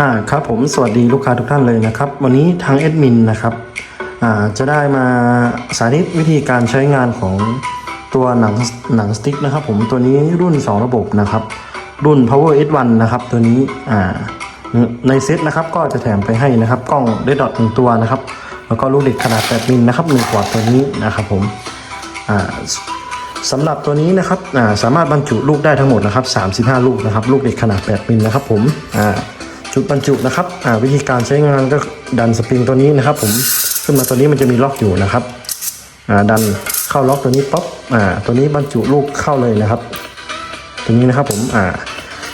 อ่าครับผมสวัสดีลูกค้าทุกท่านเลยนะครับ วันนี้ทางแอดมินนะครับอ่าจะได้มาสาธิตวิธีการใช้งานของตัวหนังหนังสติ๊กนะครับผมตัวนี้รุ่น 2 ระบบนะครับ รุ่น power s1 นะครับตัวนี้อ่าในเซตนะครับก็จะแถมไปให้นะครับกล้องเ d ดดอทหนึ่งตัวนะครับ แล้วก็ลูกเด็กขนาด 8 มิลนะครับหนึ่งขวดตัวนี้นะครับผมอ่าสำหรับตัวนี้นะครับอ่าสามารถบรรจุลูกได้ทั้งหมดนะครับ35 ลูกนะครับ ลูกเด็กขนาด 8 มิลนะครับผมอ่า จุดบรรจุนะครับอ่าวิธีการใช้งานก็ดันสปริงตัวนี้นะครับ ผมขึ้นมาตัวนี้มันจะมีล็อกอยู่นะครับอ่าดันเข้าล็อกตัวนี้ป๊อปอ่าตัวนี้บรรจุลูกเข้าเลยนะครับ ตัวนี้นะครับผมอ่า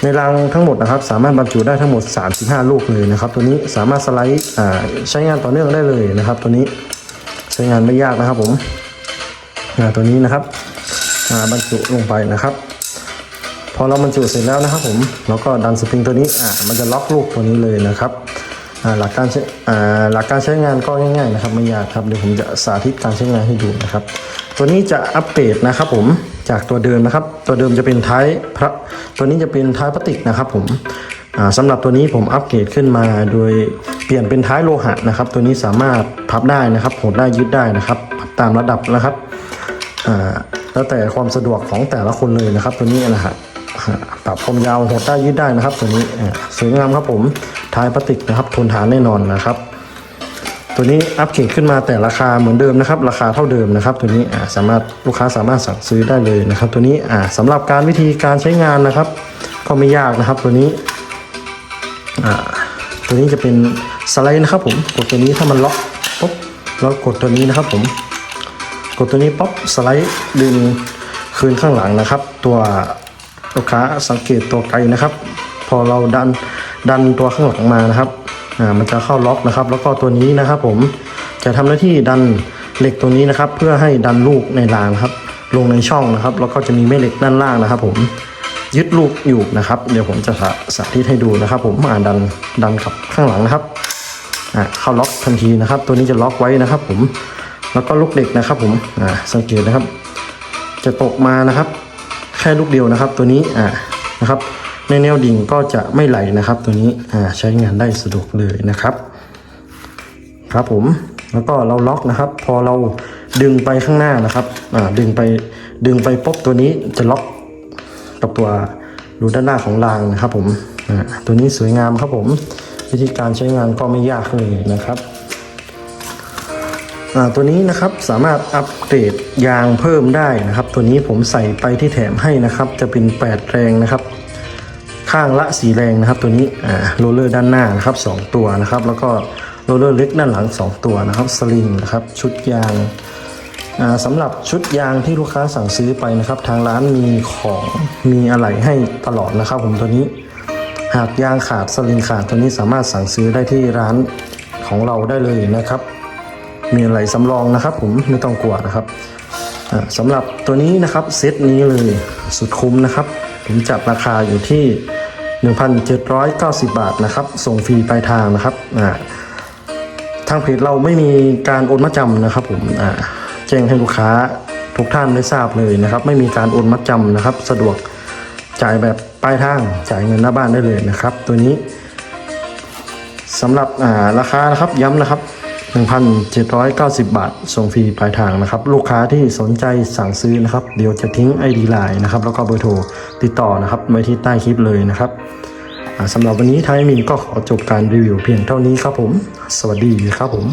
ในรังทั้งหมดนะครับ สามารถบรรจุได้ทั้งหมด 35 ลูกเลยนะครับ ตัวนี้สามารถสไลด์อ่าใช้งานต่อเนื่องได้เลยนะครับ ตัวนี้ใช้งานไม่ยากนะครับผมอ่าตัวนี้นะครับอ่าบรรจุลงไปนะครับ พอเราบรรจุเสร็จแล้วนะครับผมเราก็ดันสปริงตัวนี้อ่ามันจะล็อกลูกตัวนี้เลยนะครับอ่าหลักการใช้อ่าหลักการใช้งานก็ง่ายๆนะครับไม่ยากครับเดี๋ยวผมจะสาธิตการใช้งานให้ดูนะครับ ตัวนี้จะอัปเกรดนะครับผมจากตัวเดิมนะครับ ตัวเดิมจะเป็นท้ายพระตัวนี้จะเป็นท้ายพลาสติกนะครับผมอ่าสำหรับตัวนี้ผมอัปเกรดขึ้นมาโดยเปลี่ยนเป็นท้ายโลหะนะครับ ตัวนี้สามารถพับได้นะครับหดได้ยืดได้นะครับพับตามระดับนะครับอ่าแล้วแต่ความสะดวกของแต่ละคนเลยนะครับ ตัวนี้นะฮะอ่า ปรับความยาวหดได้ยืดได้นะครับ ตัวนี้สวยงามครับผมท้ายพลาสติกนะครับ ทนทานแน่นอนนะครับ ตัวนี้อัปเกรดขึ้นมาแต่ราคาเหมือนเดิมนะครับ ราคาเท่าเดิมนะครับ ตัวนี้สามารถลูกค้าสามารถสั่งซื้อได้เลยนะครับ ตัวนี้อ่าสำหรับการวิธีการใช้งานนะครับ ก็ไม่ยากนะครับ ตัวนี้ตัวนี้จะเป็นสไลด์นะครับ ผมกดตัวนี้ถ้ามันล็อกปุ๊บแล้วกดตัวนี้นะครับ ผม กดตัวนี้ป๊อปสไลด์ดึงคืนข้างหลังนะครับ ตัว ลูกค้าสังเกตตัวไกลนะครับ พอเราดันดันตัวข้างหลังมานะครับอ่ามันจะเข้าล็อกนะครับ แล้วก็ตัวนี้นะครับ ผมจะทำหน้าที่ดันเหล็กตรงนี้นะครับ เพื่อให้ดันลูกในรางครับ ลงในช่องนะครับ แล้วก็จะมีแม่เหล็กด้านล่างนะครับ ผมยึดลูกอยู่นะครับ เดี๋ยวผมจะสาธิตให้ดูนะครับ ผมอ่าดันดันขับข้างหลังนะครับอ่าเข้าล็อกทันทีนะครับ ตัวนี้จะล็อกไว้นะครับ ผมแล้วก็ลูกเด็กนะครับ ผมอ่าสังเกตนะครับ จะตกมานะครับ แค่ลูกเดียวนะครับ ตัวนี้อ่านะครับในแนวดิ่งก็จะไม่ไหลนะครับ ตัวนี้อ่าใช้งานได้สะดวกเลยนะครับ ครับผมแล้วก็เราล็อกนะครับ พอเราดึงไปข้างหน้านะครับอ่าดึงไปดึงไปปุ๊บตัวนี้จะล็อกกับตัวรูด้านหน้าของรางนะครับผมอ่าตัวนี้สวยงามครับผม วิธีการใช้งานก็ไม่ยากเลยนะครับ ตัวนี้นะครับสามารถอัปเกรดยางเพิ่มได้นะครับ ตัวนี้ผมใส่ไปที่แถมให้นะครับ จะเป็น 8 แรงนะครับ ข้างละ4แรงนะครับ ตัวนี้อ่าโรลเลอร์ด้านหน้านะครับ 2 ตัวนะครับ แล้วก็โรลเลอร์เล็กด้านหลัง 2 ตัวนะครับสลิงนะครับชุดยางอ่าสำหรับชุดยางที่ลูกค้าสั่งซื้อไปนะครับ ทางร้านมีของมีอะไหล่ให้ตลอดนะครับ ผมตัวนี้ หากยางขาดสลิงขาดตัวนี้สามารถสั่งซื้อได้ที่ร้านของเราได้เลยนะครับ มีอะไรสำรองนะครับ ผมไม่ต้องกลัวนะครับสำหรับตัวนี้นะครับเซตนี้เลยสุดคุ้มนะครับ ผมจับราคาอยู่ที่ 1,790 บาทนะครับ ส่งฟรีปลายทางนะครับทางเพจเราไม่มีการโอนมัดจำนะครับ ผมแจ้งให้ลูกค้าทุกท่านได้ทราบเลยนะครับ ไม่มีการโอนมัดจำนะครับ สะดวกจ่ายแบบปลายทางจ่ายเงินหน้าบ้านได้เลยนะครับ ตัวนี้สำหรับาราคานะครับย้ำนะครับ 1,790 บาท ส่งฟรีปลายทางนะครับ ลูกค้าที่สนใจสั่งซื้อนะครับ เดี๋ยวจะทิ้ง ID ไลน์นะครับ แล้วก็เบอร์โทรติดต่อนะครับไว้ที่ใต้คลิปเลยนะครับสำหรับวันนี้ไทยมินก็ขอจบการรีวิวเพียงเท่านี้ครับผม สวัสดีครับผม